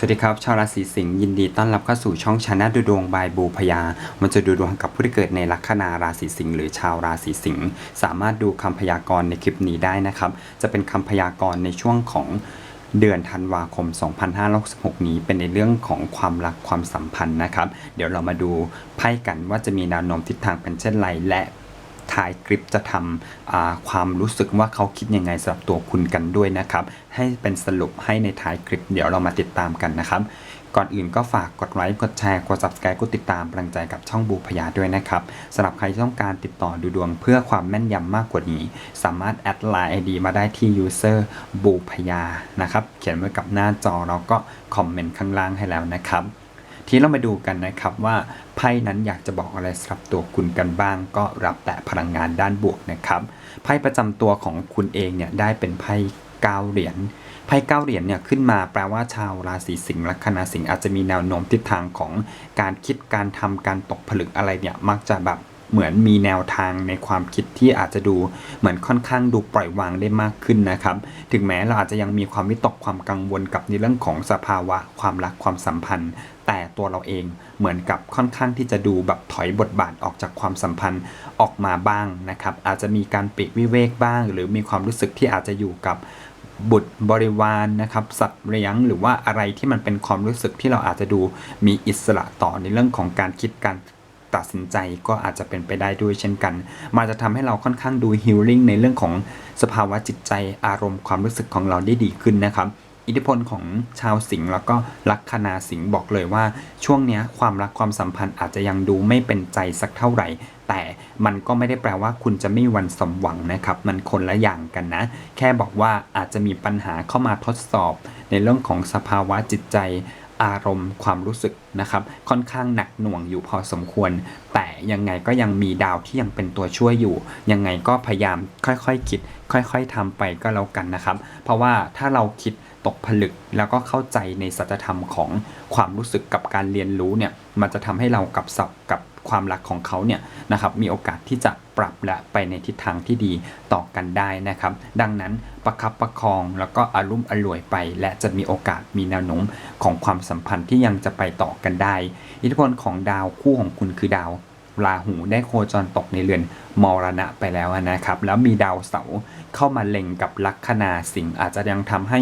สวัสดีครับ ชาวราศีสิงห์ยินดีต้อนรับเข้าสู่ช่องชาแนลดูดวงบายบูพยา มันจะดูดวงกับผู้ที่เกิดในลัคนาราศีสิงห์หรือชาวราศีสิงห์สามารถดูคำพยากรณ์ในคลิปนี้ได้นะครับ จะเป็นคำพยากรณ์ในช่วงของเดือนธันวาคม 2566 นี้เป็นในเรื่องของความรักความสัมพันธ์นะครับ เดี๋ยวเรามาดูไพ่กันว่าจะมีแนวโน้มทิศทางเป็นเช่นไร และ ท้ายคลิปจะทำความรู้สึกว่าเขาคิดยังไงสำหรับตัวคุณกันด้วยนะครับ ให้เป็นสรุปให้ในท้ายคลิป เดี๋ยวเรามาติดตามกันนะครับ ก่อนอื่นก็ฝากกดไลค์กดแชร์กด subscribe กดติดตามกำลังใจกับช่องบูพยาด้วยนะครับสำหรับใครที่ต้องการติดต่อดูดวงเพื่อความแม่นยำมากกว่านี้ สามารถแอดไลน์ ID มาได้ที่ user บูพยานะครับเขียนไว้กับหน้าจอแล้วก็คอมเมนต์ข้างล่างให้แล้วนะครับ ทีนี้เรามาดูกันนะครับว่าไพ่นั้นอยากจะบอกอะไรสำหรับตัวคุณกันบ้าง ก็รับแต่พลังงานด้านบวกนะครับไพ่ประจำตัวของคุณเองเนี่ยได้เป็นไพ่เก้าเหรียญไพ่เก้าเหรียญเนี่ยขึ้นมาแปลว่าชาวราศีสิงห์ลัคนาสิงห์อาจจะมีแนวโน้มทิศทางของการคิดการทำการตกผลึกอะไรเนี่ยมักจะแบบ เหมือนมีแนวทางในความคิดที่อาจจะดูเหมือนค่อนข้างดูปล่อยวางได้มากขึ้นนะครับ ถึงแม้เราอาจจะยังมีความวิตกความกังวลกับในเรื่องของสภาวะ ความรักความสัมพันธ์ แต่ตัวเราเองเหมือนกับค่อนข้างที่จะดูแบบถอยบทบาทออกจากความสัมพันธ์ออกมาบ้างนะครับ อาจจะมีการปลีกวิเวกบ้าง หรือมีความรู้สึกที่อาจจะอยู่กับบุตรบริวารนนะครับสัตว์เลี้ยงหรือว่าอะไรที่มันเป็นความรู้สึกที่เราอาจจะดูมีอิสระต่อในเรื่องของการคิดการ ตัดสินใจก็อาจจะเป็นไปได้ด้วยเช่นกัน มันจะทำให้เราค่อนข้างดูฮิลลิ่งในเรื่องของสภาวะจิตใจอารมณ์ความรู้สึกของเราได้ดีขึ้นนะครับ อิทธิพลของชาวสิงห์แล้วก็ลัคนาสิงห์บอกเลยว่า ช่วงนี้ความรักความสัมพันธ์อาจจะยังดูไม่เป็นใจสักเท่าไหร่ แต่มันก็ไม่ได้แปลว่าคุณจะไม่วันสมหวังนะครับ มันคนละอย่างกันนะ แค่บอกว่าอาจจะมีปัญหาเข้ามาทดสอบ ในเรื่องของสภาวะจิตใจ อารมณ์ความรู้สึกนะครับ ค่อนข้างหนักหน่วงอยู่พอสมควร แต่ยังไงก็ยังมีดาวที่ยังเป็นตัวช่วยอยู่ ยังไงก็พยายามค่อยๆคิด ค่อยๆทำไปก็แล้วกันนะครับ เพราะว่าถ้าเราคิดตกผลึกแล้วก็เข้าใจในสัจธรรมของความรู้สึกกับการเรียนรู้เนี่ย มันจะทำให้เรากับสับกับ ความรักของเขาเนี่ยนะครับมีโอกาสที่จะปรับและไปในทิศทางที่ดีต่อกันได้นะครับ ดังนั้นประคับประคองแล้วก็อารุ่มอร่วยไป และจะมีโอกาสมีแนวโน้มของความสัมพันธ์ที่ยังจะไปต่อกันได้ อิทธิพลของดาวคู่ของคุณคือดาว ราหูได้โคจรตกในเรือนมรณะไปแล้วนะครับ แล้วมีดาวเสาร์เข้ามาเล็งกับลัคนาสิงห์อาจจะยังทำให้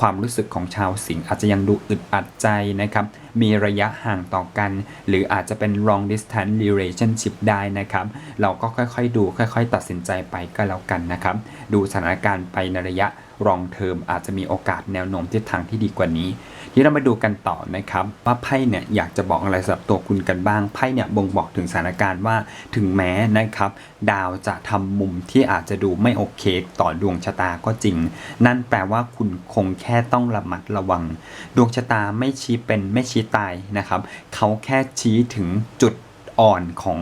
ความรู้สึกของชาวสิงห์อาจจะยังดูอึดอัดใจนะครับ มีระยะห่างต่อกัน หรืออาจจะเป็น long distance relationship ได้นะครับ เราก็ค่อยๆดูค่อยๆ ตัดสินใจไปก็แล้วกันนะครับ ดูสถานการณ์ไปในระยะรองเทอมอาจจะมีโอกาสแนวโน้มทิศทางที่ดีกว่านี้ ที่เรามาดูกันต่อนะครับว่าไพ่เนี่ยอยากจะบอกอะไรสำหรับตัวคุณกันบ้างไพ่เนี่ยบ่งบอกถึงสถานการณ์ว่าถึงแม้นะครับ ดาวจะทำมุมที่อาจจะดูไม่โอเค ต่อดวงชะตาก็จริง นั่นแปลว่าคุณคงแค่ต้องระมัดระวัง ดวงชะตาไม่ชี้เป็นไม่ชี้ตายนะครับ เขาแค่ชี้ถึงจุดอ่อนของ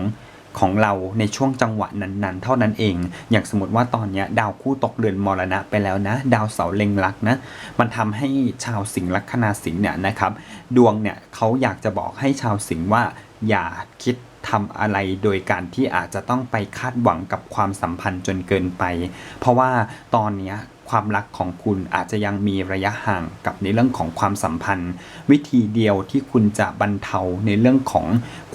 ของเราในช่วงจังหวะนั้นๆ เท่านั้นเอง อย่างสมมติว่าตอนนี้ดาวคู่ตกเรือนมรณะไปแล้วนะ ดาวเสาเล็งลักนะ มันทำให้ชาวสิงห์ลัคนาสิงห์เนี่ยนะครับ ดวงเนี่ยเขาอยากจะบอกให้ชาวสิงห์ว่าอย่าคิดทำอะไรโดยการที่อาจจะต้องไปคาดหวังกับความสัมพันธ์จนเกินไป เพราะว่าตอนนี้ ความรักของคุณอาจจะยังมีระยะห่างกับในเรื่องของความสัมพันธ์ วิธีเดียวที่คุณจะบรรเทาในเรื่องของ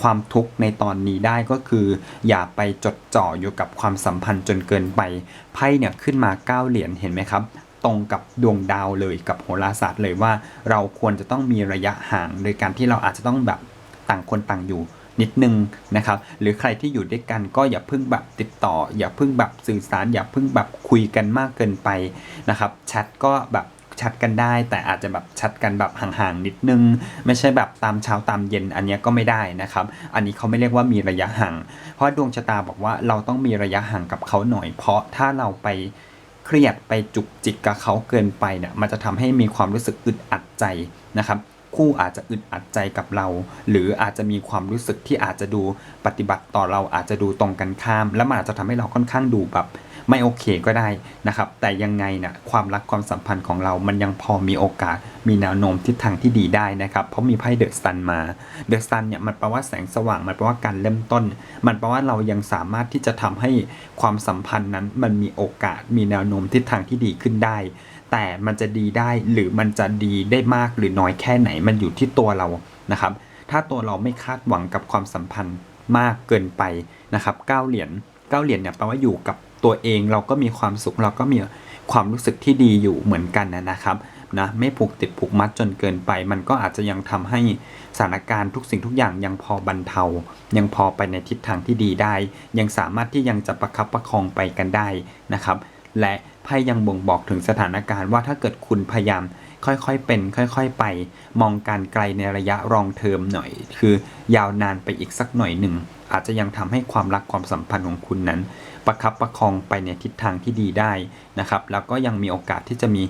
ความทุกข์ในตอนนี้ได้ก็คือ อย่าไปจดจ่ออยู่กับความสัมพันธ์จนเกินไปไพ่เนี่ยขึ้นมาเก้าเหรียญเห็นไหมครับตรงกับดวงดาวเลยกับโหราศาสตร์เลยว่า เราควรจะต้องมีระยะห่าง โดยการที่เราอาจจะต้องแบบต่างคนต่างอยู่ นิดนึงนะครับ หรือใครที่อยู่ด้วยกันก็อย่าเพิ่งแบบติดต่อ อย่าเพิ่งแบบสื่อสาร อย่าเพิ่งแบบคุยกันมากเกินไปนะครับแชทก็แบบแชทกันได้แต่อาจจะแบบแชทกันแบบห่างๆนิดนึง ไม่ใช่แบบตามเช้าตามเย็นอันนี้ก็ไม่ได้นะครับ อันนี้เขาไม่เรียกว่ามีระยะห่าง เพราะดวงชะตาบอกว่าเราต้องมีระยะห่างกับเขาหน่อย เพราะถ้าเราไปเครียดไปจุกจิกกับเขาเกินไปเนี่ยมันจะทำให้มีความรู้สึกอึดอัดใจนะครับ คู่อาจจะอึดอัดใจกับเรา หรืออาจจะมีความรู้สึกที่อาจจะดูปฏิบัติต่อเราอาจจะดูตรงกันข้าม แล้วมันอาจจะทำให้เราค่อนข้างดูแบบไม่โอเคก็ได้นะครับ แต่ยังไงนะความรักความสัมพันธ์ของเรา มันยังพอมีโอกาส มีแนวโน้มทิศทางที่ดีได้นะครับ เพราะมีไพ่เดอะซันมา เดอะซันเนี่ยมันแปลว่าแสงสว่าง มันแปลว่าการเริ่มต้น มันแปลว่าเรายังสามารถที่จะทำให้ความสัมพันธ์นั้น มันมีโอกาส มีแนวโน้มทิศทางที่ดีขึ้นได้ แต่มันจะดีได้หรือมันจะดีได้มากหรือน้อยแค่ไหนมันอยู่ที่ตัวเรานะครับ ถ้าตัวเราไม่คาดหวังกับความสัมพันธ์มากเกินไปนะครับเก้าเหรียญเก้าเหรียญเนี่ยแปลว่าอยู่กับตัวเองเราก็มีความสุขเราก็มีความรู้สึกที่ดีอยู่เหมือนกันนะนะครับนะไม่ผูกติดผูกมัดจนเกินไป มันก็อาจจะยังทำให้สถานการณ์ทุกสิ่งทุกอย่างยังพอบรรเทา ยังพอไปในทิศทางที่ดีได้ ยังสามารถที่ยังจะประคับประคองไปกันได้นะครับ และไพ่ยังบ่งบอกถึงสถานการณ์ว่าถ้าเกิดคุณพยายามค่อยๆเป็น ค่อยๆไป มองการไกลในระยะรองเทอมหน่อย คือยาวนานไปอีกสักหน่อยหนึ่ง อาจจะยังทำให้ความรักความสัมพันธ์ของคุณนั้น ประคับประคองไปในทิศทางที่ดีได้นะครับ แล้วก็ยังมีโอกาสที่จะมี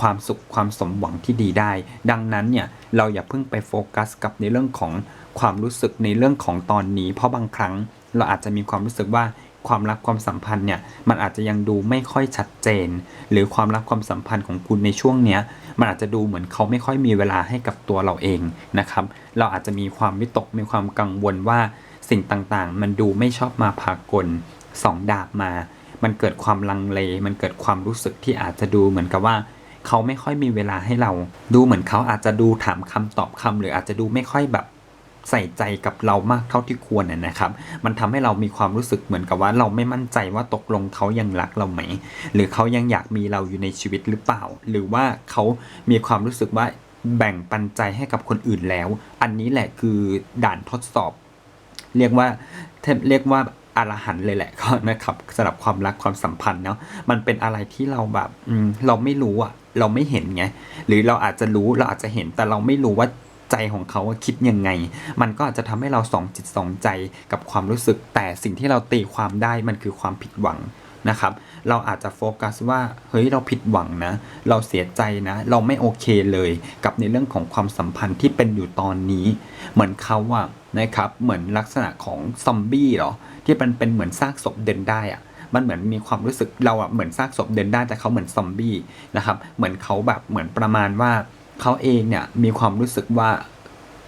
ความสุขความสมหวังที่ดีได้ ดังนั้นเนี่ยเราอย่าเพิ่งไปโฟกัสกับในเรื่องของความรู้สึกในเรื่องของตอนนี้ เพราะบางครั้งเราอาจจะมีความรู้สึกว่า ความรักความสัมพันธ์เนี่ยมันอาจจะยังดูไม่ค่อยชัดเจน หรือความรักความสัมพันธ์ของคุณในช่วงเนี้ยมันอาจจะดูเหมือนเขาไม่ค่อยมีเวลาให้กับตัวเราเองนะครับ เราอาจจะมีความวิตกมีความกังวลว่าสิ่งต่างๆ มันดูไม่ชอบมาพากลสองดาบมา มันเกิดความลังเล มันเกิดความรู้สึกที่อาจจะดูเหมือนกับว่าเขาไม่ค่อยมีเวลาให้เรา ดูเหมือนเขาอาจจะดูถามคำตอบคำหรืออาจจะดูไม่ค่อยแบบ ใส่ใจกับเรามากเท่าที่ควรนะนะครับ มันทำให้เรามีความรู้สึกเหมือนกับว่าเราไม่มั่นใจว่าตกลงเขายังรักเราไหม หรือเขายังอยากมีเราอยู่ในชีวิตหรือเปล่า หรือว่าเขามีความรู้สึกว่าแบ่งปันใจให้กับคนอื่นแล้ว อันนี้แหละคือด่านทดสอบ เรียกว่าเรียกว่าอรหันเลยแหละก็นะครับสำหรับความรักความสัมพันธ์เนาะมันเป็นอะไรที่เราแบบเราไม่รู้อะเราไม่เห็นไงหรือเราอาจจะรู้เราอาจจะเห็นแต่เราไม่รู้ว่า ใจของเขาว่าคิดยังไง มันก็อาจจะทำให้เราสองจิตสองใจกับความรู้สึก แต่สิ่งที่เราตีความได้มันคือความผิดหวังนะครับ เราอาจจะโฟกัสว่าเฮ้ยเราผิดหวังนะ เราเสียใจนะ เราไม่โอเคเลยกับในเรื่องของความสัมพันธ์ที่เป็นอยู่ตอนนี้ เหมือนเขาอะนะครับ เหมือนลักษณะของซอมบี้เหรอ ที่มันเป็นเหมือนซากศพเดินได้อะมันเหมือนมีความรู้สึกเราอะเหมือนซากศพเดินได้แต่เขาเหมือนซอมบี้นะครับ เหมือนเขาแบบเหมือนประมาณว่า เขาเองเนี่ยมีความรู้สึกว่า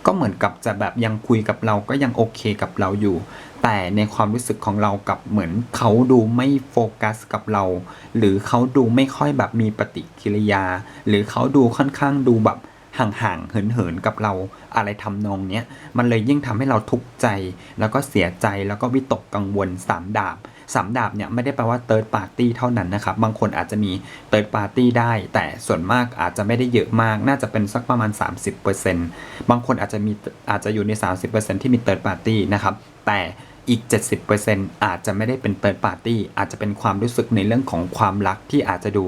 ก็เหมือนกับจะแบบยังคุยกับเราก็ยังโอเคกับเราอยู่ แต่ในความรู้สึกของเรากับเหมือนเขาดูไม่โฟกัสกับเรา หรือเขาดูไม่ค่อยแบบมีปฏิกิริยา หรือเขาดูค่อนข้างดูแบบห่างๆ เหินๆ กับเราอะไรทำนองเนี้ย มันเลยยิ่งทำให้เราทุกข์ใจ แล้วก็เสียใจ แล้วก็วิตกกังวลสามดาบ สามดาบเนี่ยไม่ได้แปลว่าเติร์ดปาร์ตี้เท่านั้นนะครับ บางคนอาจจะมีเติร์ดปาร์ตี้ได้ แต่ส่วนมากอาจจะไม่ได้เยอะมาก น่าจะเป็นสักประมาณ 30%บางคนอาจจะมีอาจจะอยู่ใน 30%ที่มีเติร์ดปาร์ตี้นะครับ แต่อีก 70%อาจจะไม่ได้เป็นเติร์ดปาร์ตี้อาจจะเป็นความรู้สึกในเรื่องของความรักที่อาจจะดู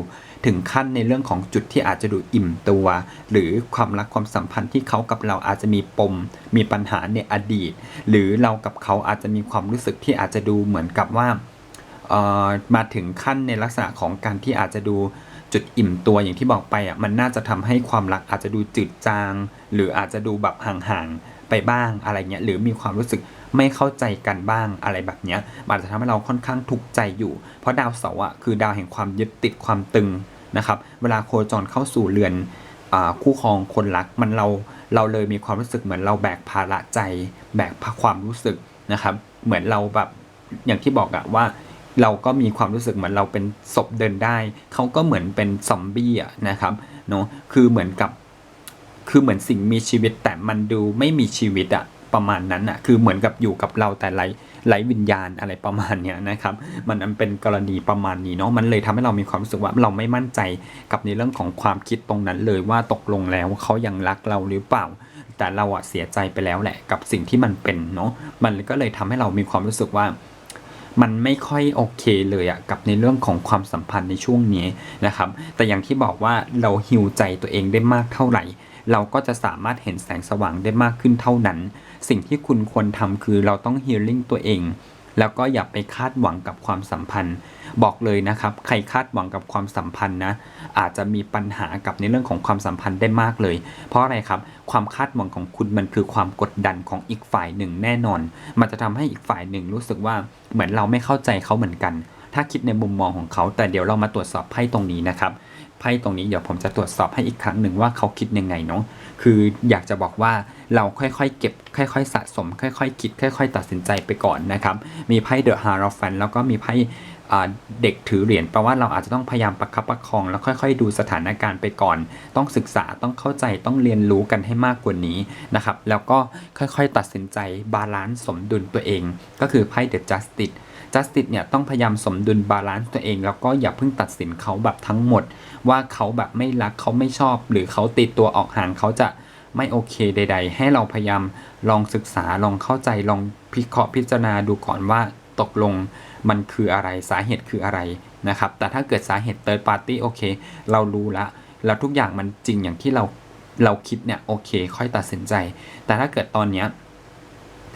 ถึงขั้นในเรื่องของจุดที่อาจจะดูอิ่มตัว หรือความรักความสัมพันธ์ที่เขากับเราอาจจะมีปม มีปัญหาในอดีต หรือเรากับเขาอาจจะมีความรู้สึกที่อาจจะดูเหมือนกับว่า มาถึงขั้นในลักษณะของการที่อาจจะดูจุดอิ่มตัวอย่างที่บอกไปอะมันน่าจะทำให้ความรักอาจจะดูจืดจาง หรืออาจจะดูแบบห่างๆไปบ้างอะไรเงี้ยหรือมีความรู้สึกไม่เข้าใจกันบ้างอะไรแบบเนี้ยมันจะทำให้เราค่อนข้างทุกข์ใจอยู่ เพราะดาวเสาร์อะคือดาวแห่งความยึดติดความตึงนะครับเวลาโคจรเข้าสู่เรือนอคู่ครองคนรักมันเราเราเลยมีความรู้สึกเหมือนเราแบกภาระใจ แบกความรู้สึกนะครับ เหมือนเราแบบอย่างที่บอกอะว่า เราก็มีความรู้สึกเหมือนเราเป็นศพเดินได้ เขาก็เหมือนเป็นซอมบี้อะนะครับเนาะคือเหมือนกับ คือเหมือนสิ่งมีชีวิตแต่มันดูไม่มีชีวิตอะประมาณนั้นอะคือเหมือนกับอยู่กับเราแต่ไรไรวิญญาณอะไรประมาณเนี้ยนะครับ มันเป็นกรณีประมาณนี้เนาะมันเลยทำให้เรามีความรู้สึกว่าเราไม่มั่นใจกับในเรื่องของความคิดตรงนั้นเลยว่าตกลงแล้วเขายังรักเราหรือเปล่า แต่เราอะเสียใจไปแล้วแหละกับสิ่งที่มันเป็นเนาะมันก็เลยทำให้เรามีความรู้สึกว่า มันไม่ค่อยโอเคเลยอะกับในเรื่องของความสัมพันธ์ในช่วงนี้นะครับ แต่อย่างที่บอกว่าเราฮิวใจตัวเองได้มากเท่าไหร่ เราก็จะสามารถเห็นแสงสว่างได้มากขึ้นเท่านั้น สิ่งที่คุณควรทำคือเราต้องฮีลิ่งตัวเอง แล้วก็อย่าไปคาดหวังกับความสัมพันธ์ บอกเลยนะครับ ใครคาดหวังกับความสัมพันธ์นะอาจจะมีปัญหากับในเรื่องของความสัมพันธ์ได้มากเลย เพราะอะไรครับ ความคาดหวังของคุณมันคือความกดดันของอีกฝ่ายหนึ่งแน่นอน มันจะทำให้อีกฝ่ายหนึ่งรู้สึกว่าเหมือนเราไม่เข้าใจเขาเหมือนกัน ถ้าคิดในมุมมองของเขา แต่เดี๋ยวเรามาตรวจสอบไพ่ตรงนี้นะครับ ไพ่ตรงนี้เดี๋ยวผมจะตรวจสอบให้อีกครั้งหนึ่งว่าเขาคิดยังไงเนาะคืออยากจะบอกว่าเราค่อยๆเก็บค่อยๆสะสม ค่อยๆคิด ค่อย ๆ ตัดสินใจไปก่อนนะครับ มีไพ่เดอะฮาร์ฟนแล้วก็มีไพ่เด็กถือเหรียญแปลว่าเราอาจจะต้องพยายามประคับประคอง แล้วค่อยๆ ดูสถานการณ์ไปก่อน ต้องศึกษาต้องเข้าใจต้องเรียนรู้กันให้มากกว่านี้นะครับ แล้วก็ค่อยๆ ตัดสินใจบาลานซ์สมดุลตัวเอง ก็คือไพ่เดอะจัสติ justice เนี่ยต้องพยายามสมดุลบาลานซ์ตัวเอง แล้วก็อย่าเพิ่งตัดสินเขาแบบทั้งหมด ว่าเขาแบบไม่รักเขาไม่ชอบ หรือเขาติดตัวออกห่างเขาจะไม่โอเคใด ๆ ให้เราพยายามลองศึกษาลองเข้าใจลองพิเคราะห์พิจารณาดูก่อนว่าตกลงมันคืออะไรสาเหตุคืออะไรนะครับ แต่ถ้าเกิดสาเหตุ third party โอเค เรารู้ละแล้วทุกอย่างมันจริงอย่างที่เราเราคิดเนี่ยโอเค ค่อยตัดสินใจ แต่ถ้าเกิดตอนเนี้ย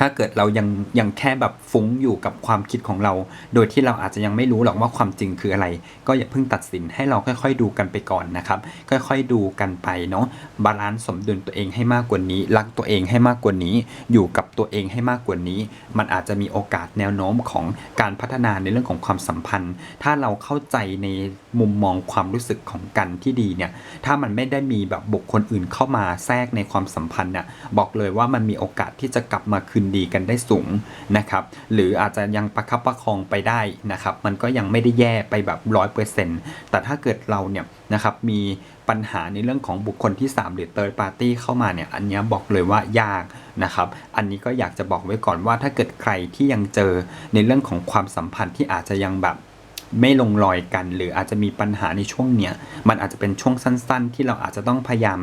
ถ้าเกิดเรายังยังแค่แบบฟุ้งอยู่กับความคิดของเรา โดยที่เราอาจจะยังไม่รู้หรอกว่าความจริงคืออะไร ก็อย่าเพิ่งตัดสินให้เราค่อย ๆ ดูกันไปก่อนนะครับ ค่อยๆดูกันไปเนาะบาลานซ์สมดุลตัวเองให้มากกว่านี้ รักตัวเองให้มากกว่านี้ อยู่กับตัวเองให้มากกว่านี้ มันอาจจะมีโอกาสแนวโน้มของการพัฒนาในเรื่องของความสัมพันธ์ ถ้าเราเข้าใจในมุมมองความรู้สึกของกันที่ดีเนี่ยถ้ามันไม่ได้มีแบบบุคคลอื่นเข้ามาแทรกในความสัมพันธ์เนี่ยบอกเลยว่ามันมีโอกาสที่จะกลับมาคืนดีกันได้สูงนะครับ หรืออาจจะยังประคับประคองไปได้นะครับ มันก็ยังไม่ได้แย่ไปแบบร้อยเปอร์เซ็นต์แต่ถ้าเกิดเราเนี่ยนะครับมีปัญหาในเรื่องของบุคคลที่ 3 หรือ third party เข้ามาเนี่ย อันนี้บอกเลยว่ายากนะครับ อันนี้ก็อยากจะบอกไว้ก่อนว่าถ้าเกิดใครที่ยังเจอในเรื่องของความสัมพันธ์ที่อาจจะยังแบบไม่ลงรอยกัน หรืออาจจะมีปัญหาในช่วงเนี้ยมันอาจจะเป็นช่วงสั้น ๆ ที่เราอาจจะต้องพยายาม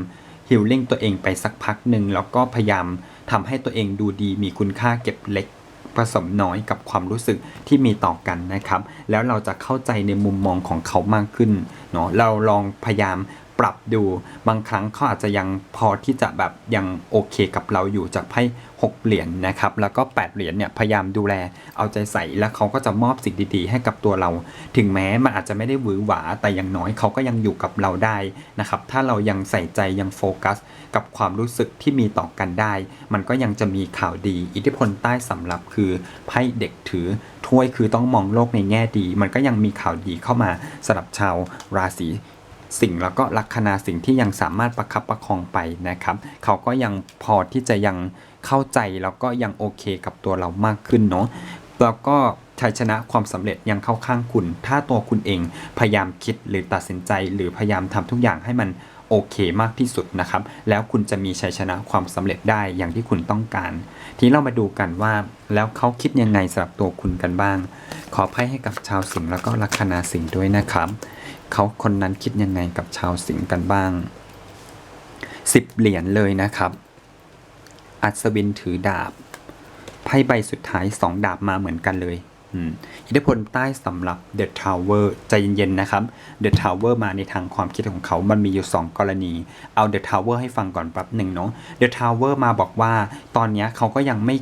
ฮิลลิ่งตัวเองไปสักพักหนึ่งแล้วก็พยายามทำให้ตัวเองดูดีมีคุณค่าเก็บเล็กผสมน้อยกับความรู้สึกที่มีต่อกันนะครับ แล้วเราจะเข้าใจในมุมมองของเขามากขึ้นเนาะเราลองพยายามปรับดูบางครั้งเขาอาจจะยังพอที่จะแบบยังโอเคกับเราอยู่จากไพ่ 6 เหรียญนนะครับแล้วก็ 8 เหรียญเนี่ยพยายามดูแลเอาใจใส่แล้วเขาก็จะมอบสิ่งดีๆ ให้กับตัวเรา ถึงแม้มันอาจจะไม่ได้หวือหวาแต่อย่างน้อยเขาก็ยังอยู่กับเราได้นะครับถ้าเรายังใส่ใจยังโฟกัส กับความรู้สึกที่มีต่อกันได้ มันก็ยังจะมีข่าวดี อิทธิพลใต้สำรับคือไพ่เด็กถือถ้วยคือต้องมองโลกในแง่ดี มันก็ยังมีข่าวดีเข้ามาสำหรับชาวราศีสิงแล้วก็ลัคนาสิ่งที่ยังสามารถประคับประคองไปนะครับ เขาก็ยังพอที่จะยัง เข้าใจแล้วก็ยังโอเคกับตัวเรามากขึ้นเนาะแล้วก็ชัยชนะความสำเร็จยังเข้าข้างคุณ ถ้าตัวคุณเองพยายามคิดหรือตัดสินใจ หรือพยายามทำทุกอย่างให้มันโอเคมากที่สุดนะครับ แล้วคุณจะมีชัยชนะความสำเร็จได้อย่างที่คุณต้องการ ทีเรามาดูกันว่าแล้วเขาคิดยังไงสำหรับตัวคุณกันบ้าง ขอไพ่ให้กับชาวสิงห์แล้วก็ลัคนาสิงห์ด้วยนะครับ เขาคนนั้นคิดยังไงกับชาวสิงห์กันบ้างสิบเหรียญเลยนะครับ อัศวินถือดาบ ไพ่ใบสุดท้ายสองดาบมาเหมือนกันเลยอืมอิทธิพลใต้สำหรับ The Tower ใจเย็นๆนะครับ The Tower มาในทางความคิดของเขา มันมีอยู่ 2 กรณี เอา The Tower ให้ฟังก่อนแป๊บหนึ่งเนาะ The Tower มาบอกว่า ตอนนี้เขาก็ยังไม่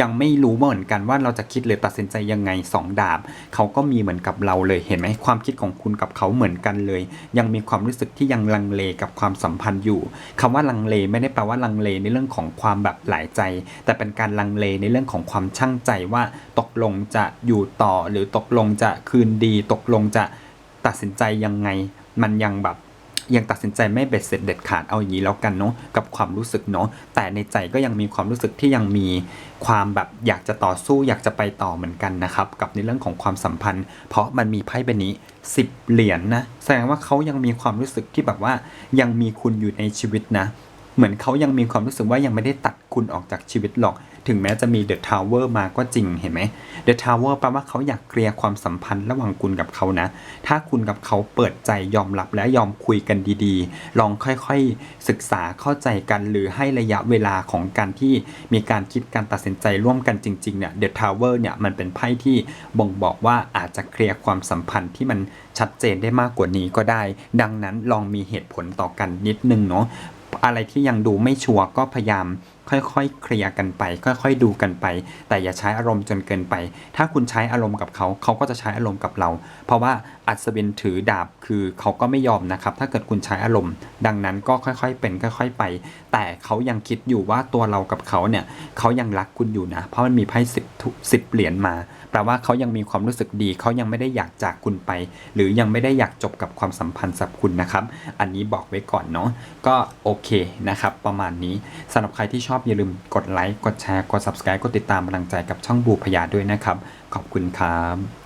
ยังไม่รู้เหมือนกันว่าเราจะคิดหรือตัดสินใจยังไง2ดาบเขาก็มีเหมือนกับเราเลยเห็นไหมความคิดของคุณกับเขาเหมือนกันเลย ยังมีความรู้สึกที่ยังลังเลกับความสัมพันธ์อยู่คำว่าลังเลไม่ได้แปลว่าลังเลในเรื่องของความแบบหลายใจ แต่เป็นการลังเลในเรื่องของความช่างใจว่าตกลงจะอยู่ต่อหรือตกลงจะคืนดี ตกลงจะตัดสินใจยังไง มันยังแบบ ยังตัดสินใจไม่เบ็ดเสร็จเด็ดขาดเอาอย่างนี้แล้วกันเนาะกับความรู้สึกเนาะแต่ในใจก็ยังมีความรู้สึกที่ยังมีความแบบอยากจะต่อสู้อยากจะไปต่อเหมือนกันนะครับกับในเรื่องของความสัมพันธ์ เพราะมันมีไพ่ใบนี้ 10 เหรียญนะแสดงว่าเขายังมีความรู้สึกที่แบบว่ายังมีคุณอยู่ในชีวิตนะ เหมือนเขายังมีความรู้สึกว่ายังไม่ได้ตัด คุณออกจากชีวิตหรอก ถึงแม้จะมีเดอะทาวเวอร์มาก็จริงเห็นไหมเดอะทาวเวอร์แปลว่าเขาอยากเคลียร์ความสัมพันธ์ระหว่างคุณกับเขานะ ถ้าคุณกับเขาเปิดใจยอมรับและยอมคุยกันดีๆ ลองค่อยๆศึกษาเข้าใจกันหรือให้ระยะเวลาของการที่มีการคิดการตัดสินใจร่วมกันจริงๆเนี่ยเดอะทาวเวอร์เนี่ยมันเป็นไพ่ที่บ่งบอกว่าอาจจะเคลียร์ความสัมพันธ์ที่มันชัดเจนได้มากกว่านี้ก็ได้ ดังนั้นลองมีเหตุผลต่อกันนิดนึงเนาะอะไรที่ยังดูไม่ชัวร์ก็พยายาม ค่อยๆเคลียร์กันไป ค่อยๆดูกันไป แต่อย่าใช้อารมณ์จนเกินไป ถ้าคุณใช้อารมณ์กับเขาเขาก็จะใช้อารมณ์กับเรา เพราะว่าอัศวินถือดาบคือเขาก็ไม่ยอมนะครับ ถ้าเกิดคุณใช้อารมณ์ ดังนั้นก็ค่อยๆเป็นค่อย ๆไป แต่เขายังคิดอยู่ว่าตัวเรากับเขาเนี่ยเขายังรักคุณอยู่นะ เพราะมันมีไพ่สิบสิบเหรียญมา ลว่าเขายังมีความรู้สึกดีเขายังไม่ได้อยากจากคุณไป หรือยังไม่ได้อยากจบกับความสัมพันธ์สับคุณนะครับ อันนี้บอกไว้ก่อนเนาะก็โอเคนะครับ ประมาณนี้สำหรับใครที่ชอบอย่าลืมกดไลค์กดแชร์กด subscribe กดติดตามกำลังใจกับช่องบูพยาด้วยนะครับ ขอบคุณครับ